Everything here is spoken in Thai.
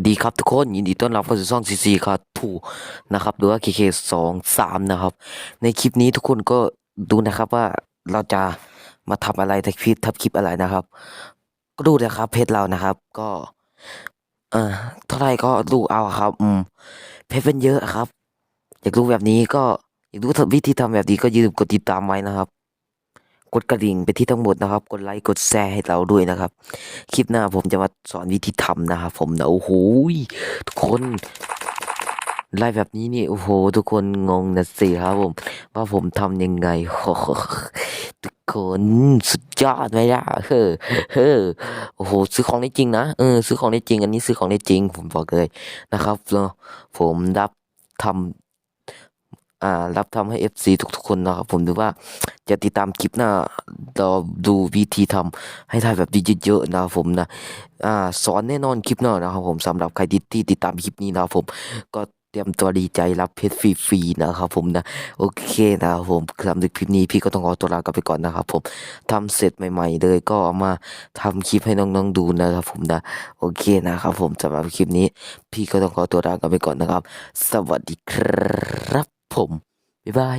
วัสดีครับทุกคนยินดีต้อนรับเข้าสู่ช่องซีซีครับผู้นะครับหรือว่าเคเคสองสามนะครับ ในคลิปนี้ทุกคนก็ดูนะครับว่าเราจะมาทำอะไรทักคลิปทับคลิปอะไรนะครับ ก็ดูนะครับเพจเรานะครับ ก็ เอ่อเท่าไหรก็ดูเอาครับ อืมเพจเป็นเยอะครับ อยากรู้แบบนี้ก็อยากรู้วิธีทำแบบนี้ก็อย่าลืมกดติดตามไว้นะครับ กดกระดิ่งไปที่ทั้งหมดนะครับ กดไลค์กดแชร์ให้เราด้วยนะครับ คลิปหน้าผมจะมาสอนวิธีทำนะครับผมนะโอ้โหทุกคนไลฟ์แบบนี้นี่โอ้โห ทุกคนงงนะสิครับผม ว่าผมทำยังไงโอ้โหทุกคนสุดยอดไหมล่ะเฮ้อเฮ้อโอ้โห ซื้อของได้จริงนะเออซื้อของได้จริง อันนี้ซื้อของได้จริง ผมบอกเลยนะครับเนาะผมรับทำ อ่ารับทำให้ FC ทุกๆคนนะครับผมดูว่าจะติดตามคลิปหน้าเราดูวิธีทำให้ได้แบบดีเยอะๆนะครับผมนะอ่าสอนแน่นอนคลิปหน้านะครับผมสำหรับใครที่ที่ติดตามคลิปนี้นะครับผมก็เตรียมตัวดีใจรับเพชรฟรีๆนะครับผมนะโอเคนะครับผมสำหรับคลิปนี้พี่ก็ต้องขอตัวลากันไปก่อนนะครับผมทำเสร็จใหม่ ๆ เลยก็เอามาทำคลิปให้น้องๆดูนะครับผมนะโอเคนะครับผมสำหรับคลิปนี้ พี่ก็ต้องขอตัวลากันไปก่อนนะครับ สวัสดีครับ ผมบ๊ายบาย